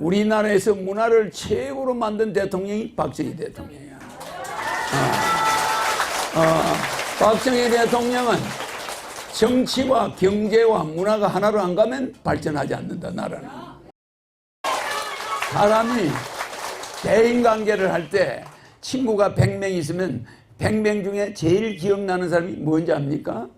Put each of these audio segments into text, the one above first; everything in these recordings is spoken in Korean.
우리나라에서 문화를 최고로 만든 대통령이 박정희 대통령이야. 어, 어, 박정희 대통령은 정치와 경제와 문화가 하나로 안 가면 발전하지 않는다, 나라는. 사람이 대인 관계를 할 때 친구가 100명 있으면 100명 중에 제일 기억나는 사람이 뭔지 압니까?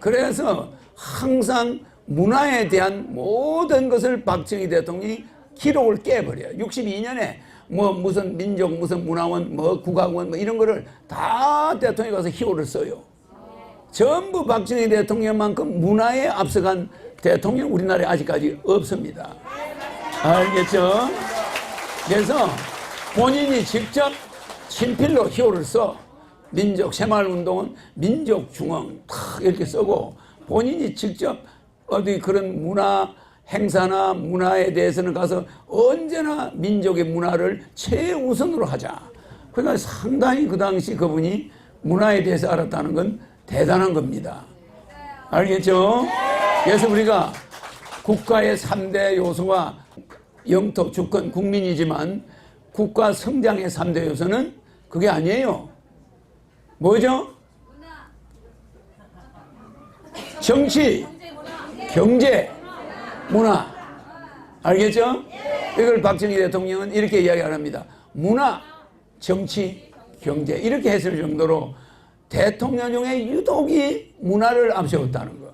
그래서 항상 문화에 대한 모든 것을 박정희 대통령이 기록을 깨버려요. 62년에 뭐 무슨 민족 무슨 문화원 뭐 국악원 뭐 이런 거를 다 대통령이 가서 희호를 써요. 전부 박정희 대통령만큼 문화에 앞서간 대통령 우리나라에 아직까지 없습니다. 알겠죠? 그래서 본인이 직접 친필로 희호를 써 민족 새마을운동은 민족중앙 탁 이렇게 쓰고 본인이 직접 어디 그런 문화 행사나 문화에 대해서는 가서 언제나 민족의 문화를 최우선으로 하자. 그러니까 상당히 그 당시 그분이 문화에 대해서 알았다는 건 대단한 겁니다. 알겠죠? 그래서 우리가 국가의 3대 요소가 영토, 주권, 국민이지만 국가 성장의 3대 요소는 그게 아니에요. 뭐죠? 정치, 경제, 문화. 알겠죠? 이걸 박정희 대통령은 이렇게 이야기를 합니다. 문화, 정치, 경제. 이렇게 했을 정도로 대통령 중에 유독이 문화를 앞세웠다는 거.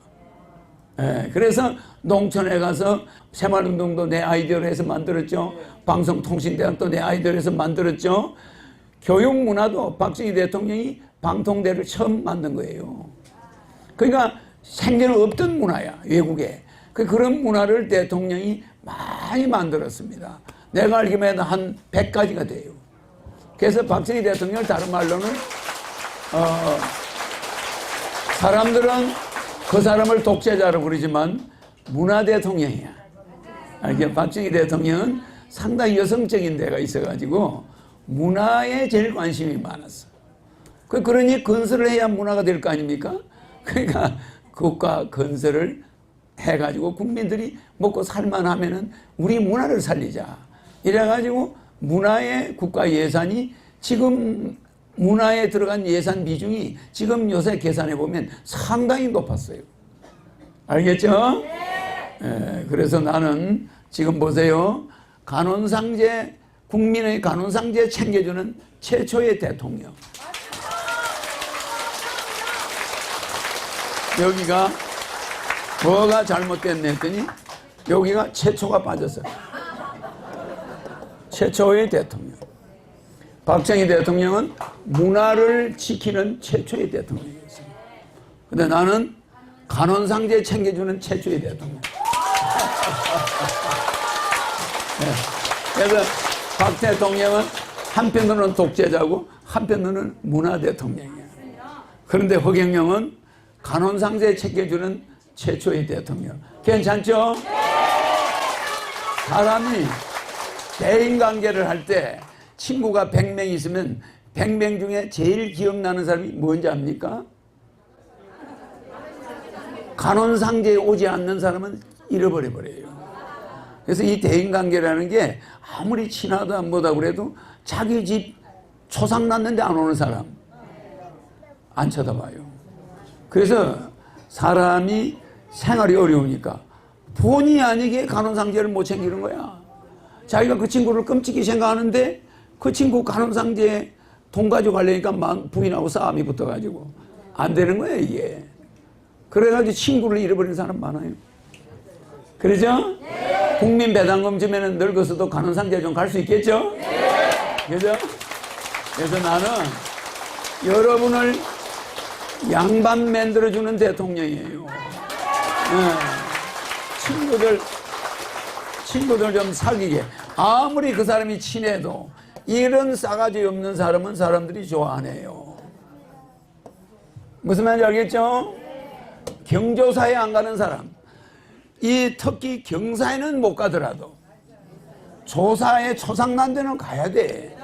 예, 그래서 농촌에 가서 새마을운동도 내 아이디어로 해서 만들었죠. 방송통신대학도 내 아이디어로 해서 만들었죠. 교육문화도 박정희 대통령이 방통대를 처음 만든 거예요. 그러니까 생전에 없던 문화야, 외국에. 그 그런 문화를 대통령이 많이 만들었습니다. 내가 해도 한 100가지가 돼요. 그래서 박정희 대통령을 다른 말로는, 어, 사람들은 그 사람을 독재자로 부르지만 문화 대통령이야. 알게 박정희 대통령은 상당히 여성적인 데가 있어가지고 문화에 제일 관심이 많았어. 그 그러니 건설을 해야 문화가 될 거 아닙니까? 그러니까 국가 건설을 해가지고 국민들이 먹고 살만하면은 우리 문화를 살리자. 이래가지고 문화의 국가 예산이 지금 문화에 들어간 예산 비중이 지금 요새 계산해 보면 상당히 높았어요. 알겠죠? 예, 그래서 나는 지금 보세요. 간혼상제, 국민의 간혼상제 챙겨주는 최초의 대통령. 여기가 뭐가 잘못됐네 했더니 여기가 최초가 빠졌어요. 최초의 대통령. 박정희 대통령은 문화를 지키는 최초의 대통령이었어요. 근데 나는 간혼상제 챙겨주는 최초의 대통령. 네. 그래서 박 대통령은 한편으로는 독재자고 한편으로는 문화 대통령이야. 그런데 허경영은 간혼상제 챙겨주는 최초의 대통령. 괜찮죠? 사람이 대인 관계를 할 때 친구가 100명 있으면 100명 중에 제일 기억나는 사람이 뭔지 압니까? 간혼상제에 오지 않는 사람은 잃어버려 버려요. 그래서 이 대인관계라는 게 아무리 친하다 뭐다 그래도 자기 집 초상 났는데 안 오는 사람 안 쳐다봐요. 그래서 사람이 생활이 어려우니까 본의 아니게 간혼상제를 못 챙기는 거야. 자기가 그 친구를 끔찍히 생각하는데 그 친구 간혼상제 돈 가져가려니까 막 부인하고 싸움이 붙어가지고 안 되는 거야 이게. 그래가지고 친구를 잃어버리는 사람 많아요. 그러죠? 국민 배당금 주면은 늙어서도 간혼상제 좀 갈 수 있겠죠? 그죠? 그래서 나는 여러분을 양반 만들어주는 대통령이에요. 네. 친구들, 친구들 좀 사귀게. 아무리 그 사람이 친해도 이런 싸가지 없는 사람은 사람들이 좋아 안 해요. 무슨 말인지 알겠죠? 경조사에 안 가는 사람. 이 특히 경사에는 못 가더라도 조사에 초상난 데는 가야 돼.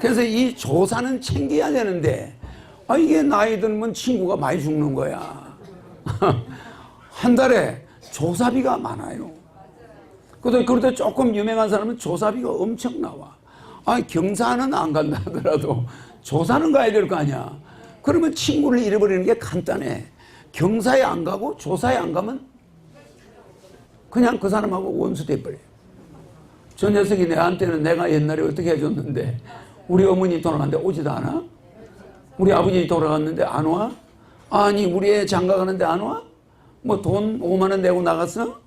그래서 이 조사는 챙겨야 되는데 아 이게 나이 들면 친구가 많이 죽는 거야. 한 달에 조사비가 많아요. 그래도 그래도 조금 유명한 사람은 조사비가 엄청 나와. 아 경사는 안 간다 하더라도 조사는 가야 될 거 아니야. 그러면 친구를 잃어버리는 게 간단해. 경사에 안 가고 조사에 안 가면 그냥 그 사람하고 원수 돼버려. 저 녀석이 내한테는 내가 옛날에 어떻게 해줬는데 우리 어머니 돌아갔는데 오지도 않아? 우리 아버지 돌아갔는데 안 와? 아니 우리 애 장가 가는데 안 와? 뭐 돈 5만 원 내고 나갔어?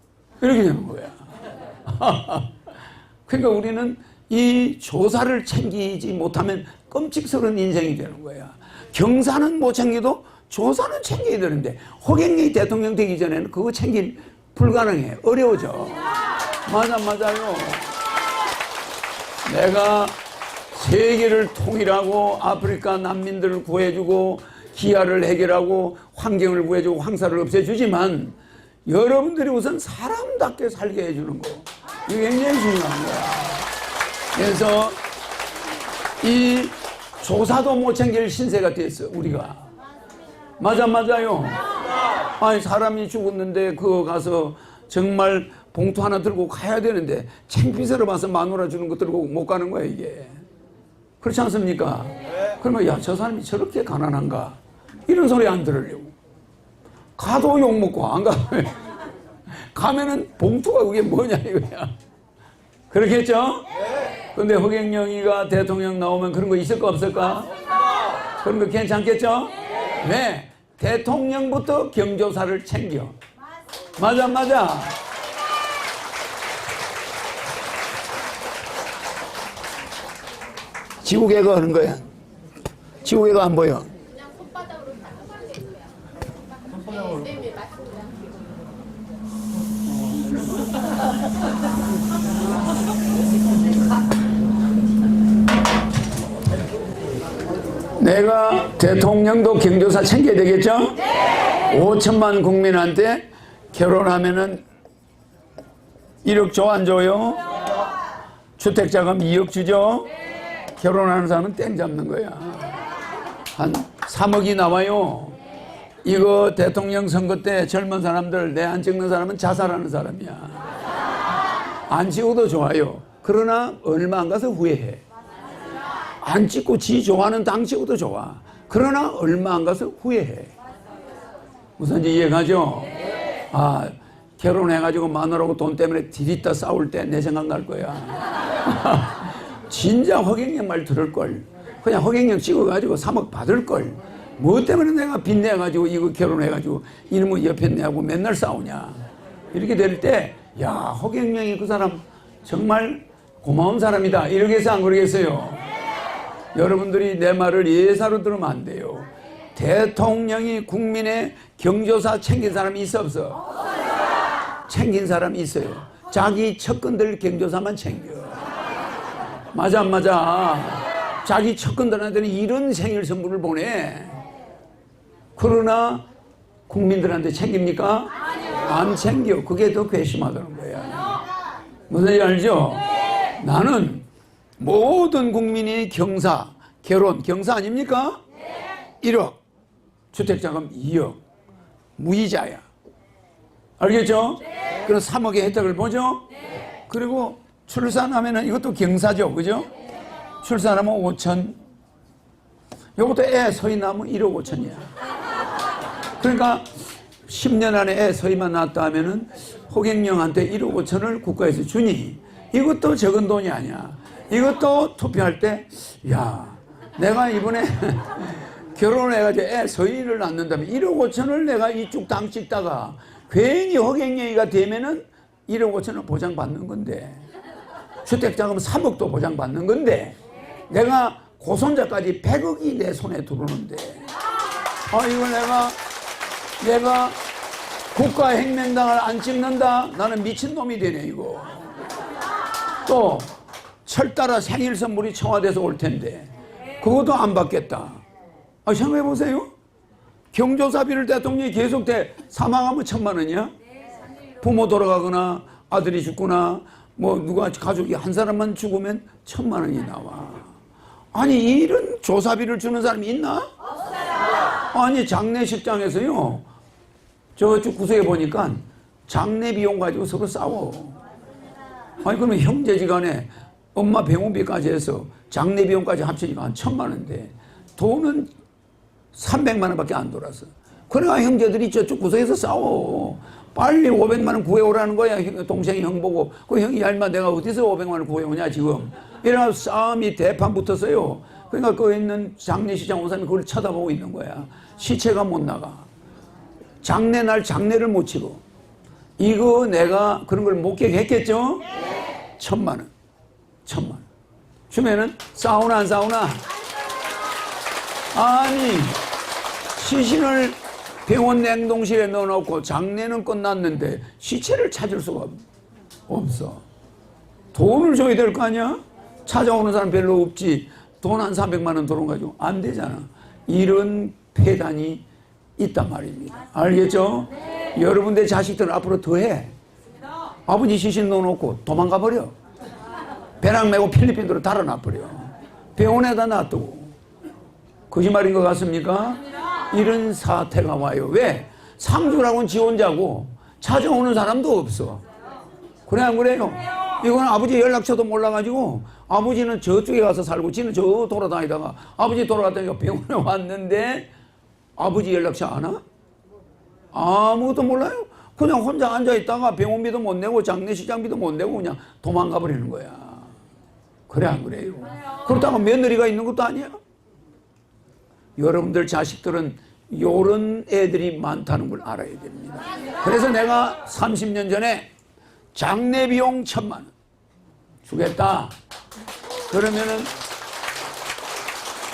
이렇게 되는 거야. 그러니까 우리는 이 조사를 챙기지 못하면 끔찍스러운 인생이 되는 거야. 경사는 못 챙겨도 조사는 챙겨야 되는데 호갱이 대통령 되기 전에는 그거 챙길 불가능해. 어려워져. 맞아, 맞아요. 내가 세계를 통일하고 아프리카 난민들을 구해주고 기아를 해결하고 환경을 구해주고 황사를 없애주지만 여러분들이 우선 사람답게 살게 해주는 거 이게 굉장히 중요한 거야. 그래서 이 조사도 못 챙길 신세가 됐어 우리가 맞아 맞아요. 아니 사람이 죽었는데 그거 가서 정말 봉투 하나 들고 가야 되는데 챙피스러 봐서 마누라 주는 거 들고 못 가는 거야 이게 그렇지 않습니까? 그러면 야 저 사람이 저렇게 가난한가 이런 소리 안 들으려고 가도 욕 먹고 안 가면 가면은 봉투가 그게 뭐냐 이거야 그렇겠죠? 근데 허경영이가 대통령 나오면 그런 거 있을까 없을까? 그런 거 괜찮겠죠? 네. 대통령부터 경조사를 챙겨. 맞아, 맞아. 지구개가 하는 거야. 지구개가 안 보여. 네, 네. 내가 대통령도 경조사 챙겨야 되겠죠? 5천만 국민한테 결혼하면은 1억 줘, 안 줘요? 주택자금 2억 주죠? 결혼하는 사람은 땡 잡는 거야. 한 3억이 나와요. 이거 대통령 선거 때 젊은 사람들 내 안 찍는 사람은 자살하는 사람이야. 안 찍어도 좋아요. 그러나 얼마 안 가서 후회해. 안 찍고 지 좋아하는 당 찍어도 좋아. 그러나 얼마 안 가서 후회해. 무슨 지 이해가죠? 아, 결혼해가지고 마누라고 돈 때문에 디리다 싸울 때 내 생각 날 거야. 진짜 허경영 말 들을걸. 그냥 허경영 찍어가지고 3억 받을걸. 뭐 때문에 내가 빚내가지고 이거 결혼해가지고 이놈의 옆에 내하고 맨날 싸우냐. 이렇게 될 때, 야, 허경영이 그 사람 정말 고마운 사람이다. 이렇게 해서 안 그러겠어요? 여러분들이 내 말을 예사로 들으면 안 돼요. 대통령이 국민의 경조사 챙긴 사람이 있어 없어? 챙긴 사람이 있어요. 자기 척근들 경조사만 챙겨. 맞아 안 맞아? 자기 척근들한테는 이런 생일 선물을 보내. 그러나 국민들한테 챙깁니까? 안 챙겨. 그게 더 괘씸하다는 거야. 무슨 얘기 알죠? 나는 모든 국민이 경사, 결혼, 경사 아닙니까? 1억, 주택자금 2억, 무이자야. 알겠죠? 그럼 3억의 혜택을 보죠? 그리고 출산하면 이것도 경사죠. 그죠? 출산하면 5천. 요것도 애 서희 나면 1억 5천이야. 그러니까 10년 안에 애 서희만 낳았다 하면은 호갱령한테 1억 5천을 국가에서 주니 이것도 적은 돈이 아니야. 이것도 투표할 때, 야, 내가 이번에 결혼해가지고 애 서희를 낳는다면 1억 5천을 내가 이쪽 당 찍다가 괜히 허갱령이가 되면은 1억 5천을 보장받는 건데 주택자금 3억도 보장받는 건데 내가 고손자까지 100억이 내 손에 들어오는데. 아 이거 내가 내가 국가 행명당을 안 찍는다? 나는 미친놈이 되네 이거. 또 철따라 생일 선물이 청와대에서 올 텐데 그것도 안 받겠다. 아 생각해 보세요. 경조사비를 대통령이 계속 대 사망하면 천만 원이야? 부모 돌아가거나 아들이 죽거나 뭐 누가 가족이 한 사람만 죽으면 천만 원이 나와. 아니 이런 조사비를 주는 사람이 있나? 아니 장례식장에서요. 저쪽 구석에 보니까 장례 비용 가지고 서로 싸워. 아니 그러면 형제지간에 엄마 병원비까지 해서 장례 비용까지 합치니까 한 천만 원인데 돈은 300만 원밖에 안 돌았어. 그래가 형제들이 저쪽 구석에서 싸워. 빨리 500만 원 구해오라는 거야. 형- 동생이 형 보고. 그 형이 얄마 내가 어디서 500만 원 구해오냐 지금. 이래가 싸움이 대판 붙었어요. 그러니까 그 있는 장례시장 온 사람이 그걸 쳐다보고 있는 거야. 시체가 못 나가. 장례 날 장례를 못 치고. 이거 내가 그런 걸 목격했겠죠? 천만 원. 천만 원. 주면은 싸우나 안 싸우나? 아니, 시신을 병원 냉동실에 넣어놓고 장례는 끝났는데 시체를 찾을 수가 없- 없어. 돈을 줘야 될 거 아니야? 찾아오는 사람 별로 없지. 돈 한 300만 원 들어가지고 안 되잖아. 이런 폐단이 있단 말입니다. 알겠죠? 여러분들 자식들은 앞으로 더 해. 아버지 시신 넣어놓고 도망가 버려. 배낭 메고 필리핀으로 달아나 버려. 병원에다 놔두고. 거짓말인 것 같습니까? 이런 사태가 와요. 왜? 상주라고는 지 혼자고 찾아오는 사람도 없어. 그래 안 그래요? 이건 아버지 연락처도 몰라가지고 아버지는 저쪽에 가서 살고 지는 저 돌아다니다가 아버지 돌아갔다니까 병원에 왔는데 아버지 연락처 아나? 아무것도 몰라요. 그냥 혼자 앉아있다가 병원비도 못 내고 장례식장비도 못 내고 그냥 도망가 버리는 거야. 그래 안 그래요? 그렇다고 며느리가 있는 것도 아니야. 여러분들 자식들은 요런 애들이 많다는 걸 알아야 됩니다. 그래서 내가 30년 전에 장례 비용 천만 원 주겠다. 그러면은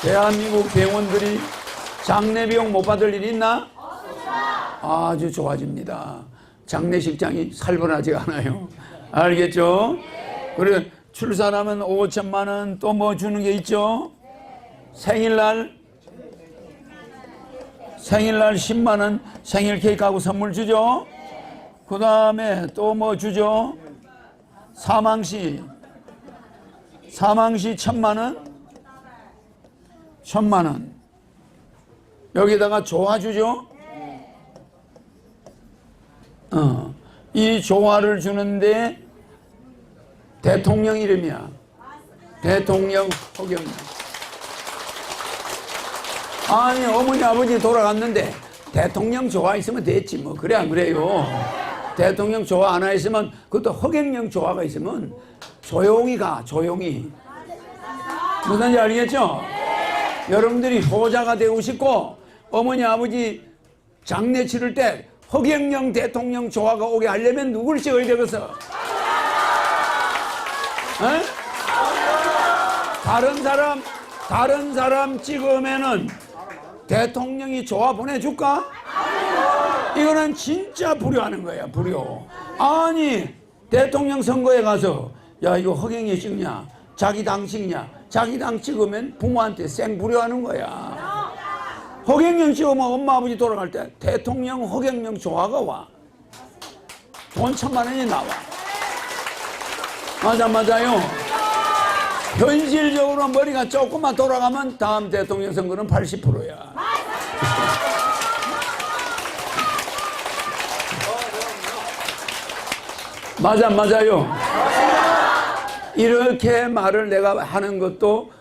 대한민국 병원들이 장례 비용 못 받을 일 있나? 아주 좋아집니다. 장례식장이 살벌하지 않아요. 알겠죠? 그래 출산하면 5천만 원 또 뭐 주는 게 있죠? 생일날 생일날 10만 원 생일 케이크하고 선물 주죠. 그 다음에 또 뭐 주죠? 사망시 사망시 천만 원 천만 원 여기다가 조화 주죠. 어, 이 조화를 주는데 대통령 이름이야. 대통령 허경영. 아니 어머니 아버지 돌아갔는데 대통령 좋아 있으면 됐지 뭐. 그래 안 그래요? 대통령 좋아 안 있으면 그것도 허경영 좋아가 있으면 조용히 가 조용히. 무슨지 알겠죠? 여러분들이 효자가 되고 싶고 어머니 아버지 장례 치를 때 허경영 대통령 조화가 오게 하려면 누굴 찍어야 되겠어? 에? 다른 사람 다른 사람 찍으면은 대통령이 조화 보내줄까? 이거는 진짜 불효하는 거야 불효. 아니 대통령 선거에 가서 야 이거 허경이 찍냐? 자기 당 찍냐? 자기 당 찍으면 부모한테 생불효하는 거야. 허경영 찍으면 엄마 아버지 돌아갈 때 대통령 허경영 조화가 와 돈 천만 원이 나와. 맞아 맞아요 현실적으로 머리가 조금만 돌아가면 다음 대통령 선거는 80%야. 맞아, 맞아요. 이렇게 말을 내가 하는 것도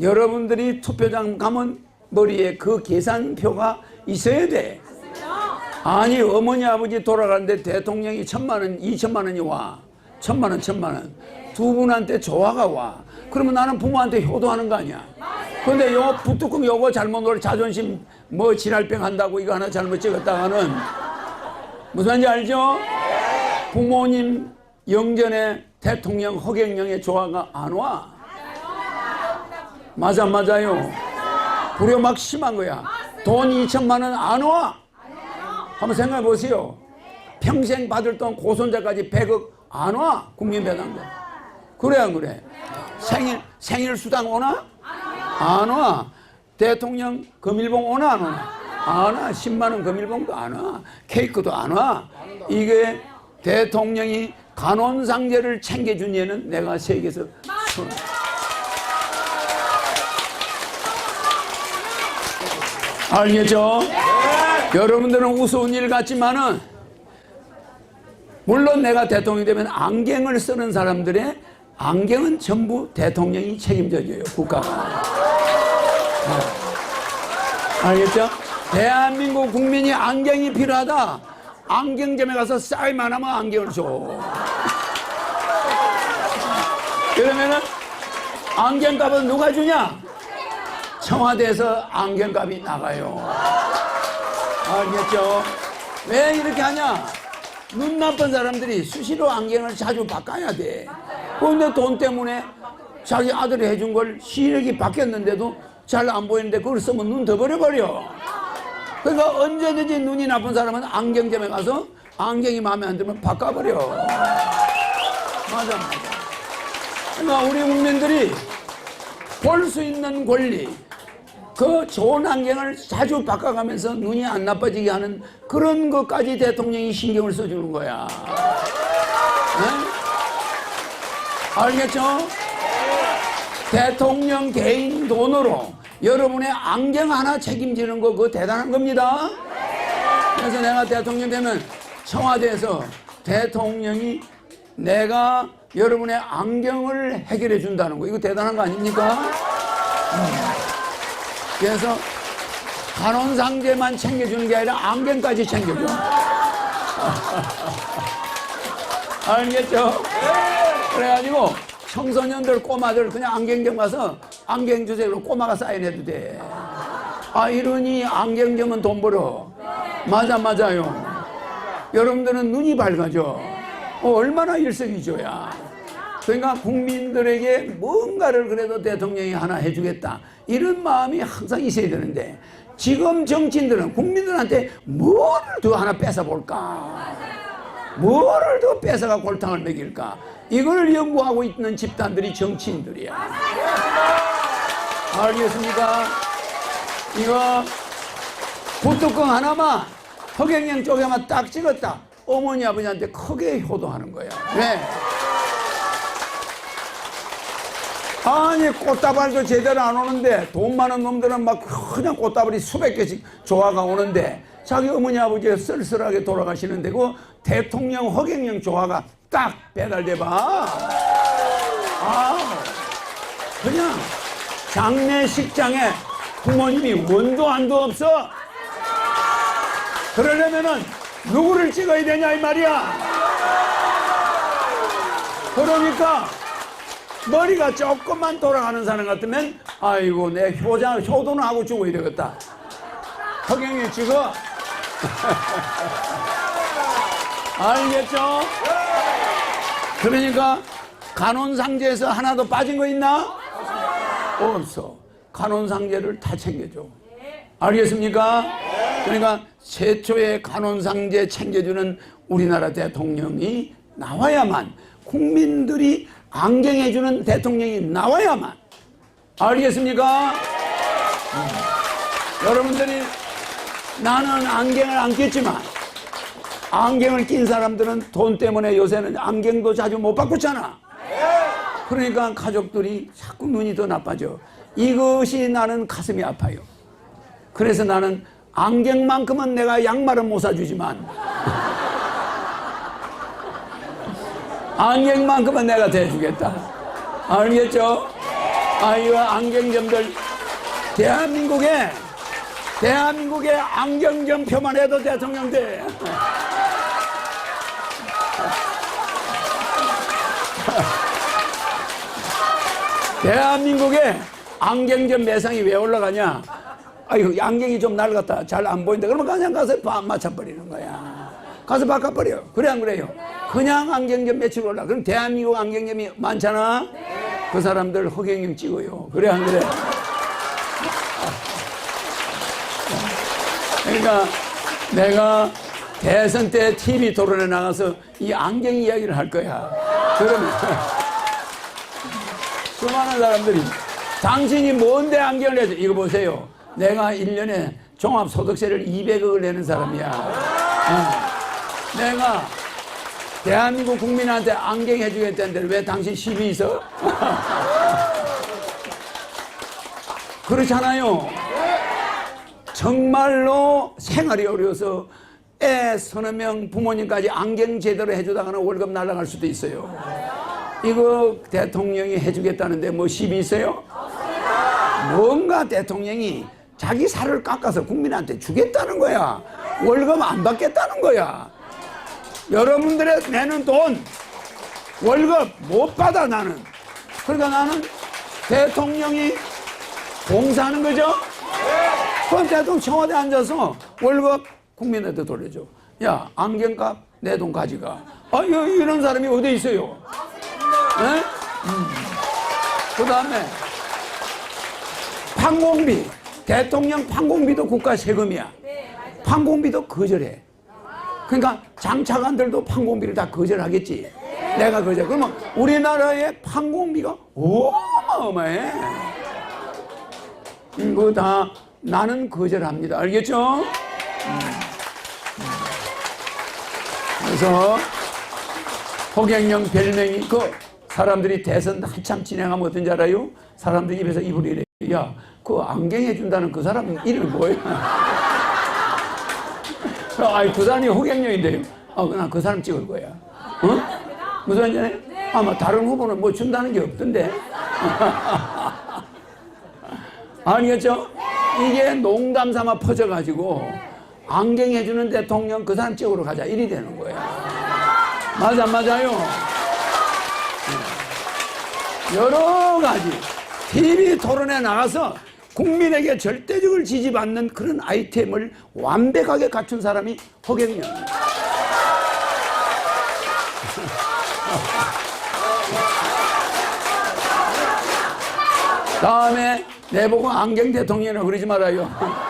여러분들이 투표장 가면 머리에 그 계산표가 있어야 돼. 아니, 어머니, 아버지 돌아가는데 대통령이 천만 원, 이천만 원이 와. 천만 원, 천만 원. 두 분한테 조화가 와. 그러면 나는 부모한테 효도하는 거 아니야. 근데 요 부뚜껑 요거 잘못 놀 자존심 뭐 지랄병 한다고 이거 하나 잘못 찍었다가는 무슨 말인지 알죠? 부모님 영전에 대통령 허경영의 조화가 안 와. 맞아 맞아요. 불효 막 심한 거야. 돈 2천만 원 안 와. 한번 생각해 보세요. 평생 받을 돈 고손자까지 100억 안 와. 국민 배당금. 그래 안 그래? 생일 생일 수당 오나? 안 와. 대통령 금일봉 오나 안 오나? 안 와. 10만 원 금일봉도 안 와. 케이크도 안 와. 이게 대통령이 간원상제를 챙겨준 예는 내가 세계에서 처음. 알겠죠? 여러분들은 우스운 일 같지만은 물론 내가 대통령이 되면 안경을 쓰는 사람들의 안경은 전부 대통령이 책임져줘요, 국가가. 네. 알겠죠? 대한민국 국민이 안경이 필요하다. 안경점에 가서 사인만 하면 안경을 줘. 그러면은 안경값은 누가 주냐? 청와대에서 안경값이 나가요. 알겠죠? 왜 이렇게 하냐? 눈 나쁜 사람들이 수시로 안경을 자주 바꿔야 돼. 그런데 돈 때문에 자기 아들이 해준 걸 시력이 바뀌었는데도 잘 안 보이는데 그걸 쓰면 눈 더 버려버려. 그러니까 언제든지 눈이 나쁜 사람은 안경점에 가서 안경이 마음에 안 들면 바꿔버려. 맞아, 맞아. 그러니까 우리 국민들이 볼 수 있는 권리, 그 좋은 안경을 자주 바꿔가면서 눈이 안 나빠지게 하는 그런 것까지 대통령이 신경을 써주는 거야. 네? 알겠죠? 대통령 개인 돈으로 여러분의 안경 하나 책임지는 거 그거 대단한 겁니다. 그래서 내가 대통령 되면 청와대에서 대통령이 내가 여러분의 안경을 해결해 준다는 거 이거 대단한 거 아닙니까? 그래서 간혼상제만 챙겨주는 게 아니라 안경까지 챙겨줘. 알겠죠? 그래가지고 청소년들 꼬마들 그냥 안경점 가서 안경 주세요. 꼬마가 사인해도 돼. 아 이러니 안경점은 돈 벌어. 맞아 맞아요. 여러분들은 눈이 밝아져. 어, 얼마나 일석이조야. 그러니까 국민들에게 뭔가를 그래도 대통령이 하나 해주겠다. 이런 마음이 항상 있어야 되는데 지금 정치인들은 국민들한테 뭐를 더 하나 뺏어볼까? 뭐를 더 뺏어가 골탕을 먹일까? 이걸 연구하고 있는 집단들이 정치인들이야. 알겠습니까? 이거 붓뚜껑 하나만 허경영 쪽에만 딱 찍었다. 어머니 아버지한테 크게 효도하는 거야. 왜? 아니 꽃다발도 제대로 안 오는데 돈 많은 놈들은 막 그냥 꽃다발이 수백 개씩 조화가 오는데 자기 어머니 아버지가 쓸쓸하게 돌아가시는데 그 대통령 허경영 조화가 딱 배달돼 봐. 아 그냥 장례식장에 부모님이 원도 안도 없어. 그러려면은 누구를 찍어야 되냐 이 말이야. 그러니까 머리가 조금만 돌아가는 사람 같으면 아이고 내 효자 효도는 하고 죽어야 되겠다. 허경이 찍어. 알겠죠? 그러니까 간혼상제에서 하나도 빠진 거 있나? 없어. 간혼상제를 다 챙겨줘. 알겠습니까? 그러니까 최초의 간혼상제 챙겨주는 우리나라 대통령이 나와야만 국민들이 안경해주는 대통령이 나와야만 알겠습니까? 음. 여러분들이 나는 안경을 안 꼈지만 안경을 낀 사람들은 돈 때문에 요새는 안경도 자주 못 바꾸잖아. 그러니까 가족들이 자꾸 눈이 더 나빠져. 이것이 나는 가슴이 아파요. 그래서 나는 안경만큼은 내가 양말은 못 사주지만 안경만큼은 내가 대주겠다. 알겠죠? 아이고 안경점들 대한민국에 대한민국의 안경점 표만 해도 대통령 돼. 대한민국의 안경점 매상이 왜 올라가냐? 아유, 안경이 좀 낡았다. 잘 안 보인다. 그러면 그냥 가서 바- 맞춰버리는 거야. 가서 바꿔버려. 그래, 안 그래요? 그냥 안경점 매출 올라. 그럼 대한민국 안경점이 많잖아? 그 사람들 허경영 찍어요. 그래, 안 그래? 그러니까 내가 대선 때 TV 토론에 나가서 이 안경 이야기를 할 거야. 그러면 수많은 사람들이 당신이 뭔데 안경을 내죠? 이거 보세요. 내가 1년에 종합소득세를 200억을 내는 사람이야. 어. 내가 대한민국 국민한테 안경 해주겠다는데 왜 당신 시비 있어? 그렇잖아요. 정말로 생활이 어려워서 애 서너 명 부모님까지 안경 제대로 해주다가는 월급 날라갈 수도 있어요. 이거 대통령이 해주겠다는데 뭐 시비 있어요? 뭔가 대통령이 자기 살을 깎아서 국민한테 주겠다는 거야. 월급 안 받겠다는 거야. 여러분들의 내는 돈 월급 못 받아 나는. 그러니까 나는 대통령이 봉사하는 거죠? 그럼 대통령 청와대 앉아서 월급 국민한테 돌려줘. 야, 안경값 내 돈 가져가. 아, 이- 이런 사람이 어디 있어요? 네? 그 다음에 판공비. 대통령 판공비도 국가 세금이야. 판공비도 거절해. 그러니까 장차관들도 판공비를 다 거절하겠지. 내가 거절. 그러면 우리나라의 판공비가 어마어마해. 이거 다 나는 거절합니다. 알겠죠? 음. 그래서 허경영 별명이 그 사람들이 대선 한참 진행하면 어떤지 알아요? 사람들 입에서 입을 이래. 야, 그 안경 해준다는 그 사람 이름이 뭐야? 아이, 그 사람이 허경영인데요. 아, 그냥 그 사람 찍을 거야. 어? 무슨 말인지 아마 다른 후보는 뭐 준다는 게 없던데. 아니겠죠? 이게 농담 삼아 퍼져가지고 안경 해주는 대통령 그 사람 찍으러 가자. 이리 되는 거야. 맞아, 맞아요. 네. 여러 가지 TV 토론에 나가서 국민에게 절대적을 지지받는 그런 아이템을 완벽하게 갖춘 사람이 허경영입니다. 다음에 내보고 안경 대통령이라고 그러지 말아요.